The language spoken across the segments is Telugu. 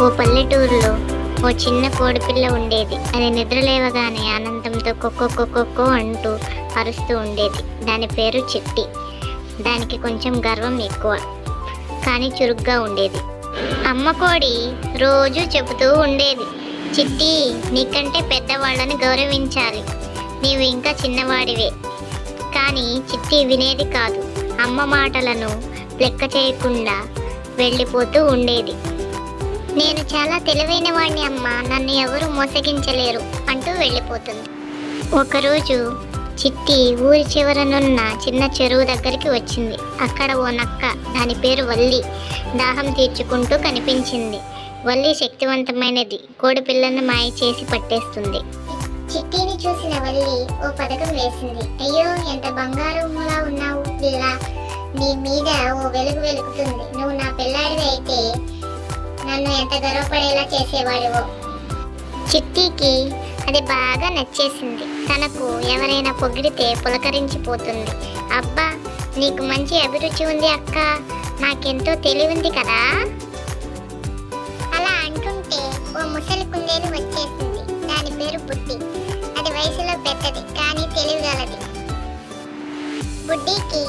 ఓ పల్లెటూరులో ఓ చిన్న కోడిపిల్ల ఉండేది. అది నిద్రలేవగానే ఆనందంతో కొక్కో కుక్కో అంటూ అరుస్తూ ఉండేది. దాని పేరు చిట్టి. దానికి కొంచెం గర్వం ఎక్కువ. కానీ చురుగ్గా ఉండేది. అమ్మ కోడి రోజు చెబుతూ ఉండేది. చిట్టి నీకంటే పెద్దవాళ్ళని గౌరవించాలి. నీవు ఇంకా చిన్నవాడివే. కానీ చిట్టి వినేది కాదు. అమ్మ మాటలను లెక్క చేయకుండా వెళ్ళిపోతూ ఉండేది. నేను చాలా తెలివైన వాడిని అమ్మ. నన్ను ఎవరు మోసగించలేరు అంటూ వెళ్ళిపోతుంది. ఒకరోజు చిట్టి ఊరి చివరనున్న చిన్న చెరువు దగ్గరికి వచ్చింది. అక్కడ ఓ నక్క దాని పేరు వల్లి దాహం తీర్చుకుంటూ కనిపించింది. వల్లి శక్తివంతమైనది. కోడి పిల్లను మాయ చేసి పట్టేస్తుంది. చిట్టిని చూసిన వల్లి ఓ పథకం వేసింది. అయ్యో ఎంత బంగారములా ఉన్నావు పిల్ల నీ మీద ఓ వెలుగు వెలుగుతుంది. నువ్వు నా పిల్లాడివి అయితే నన్ను ఎంత గర్వపడేలా చేసేవాడివో. చిట్టికి అది బాగా నచ్చేసింది. తనకు ఎవరైనా పొగిడితే పులకరించిపోతుంది. అబ్బా నీకు మంచి అభిరుచి ఉంది అక్క. నాకెంతో తెలివింది కదా. అలా అంటుంటే ఓ ముసలి కుందేలు వచ్చేసింది. దాని పేరు బుద్ధి అది వయసులో పెద్దది కానీ తెలివిగలది. బుడ్డికి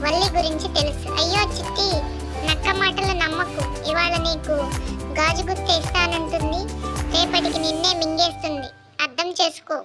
వల్లి గురించి తెలుసు. అయ్యో చిట్టి! ఇవాళ నీకు గాజు గుత్త ఇస్తానంటుంది. రేపటికి నిన్నే మింగేస్తుంది. అర్థం చేసుకో.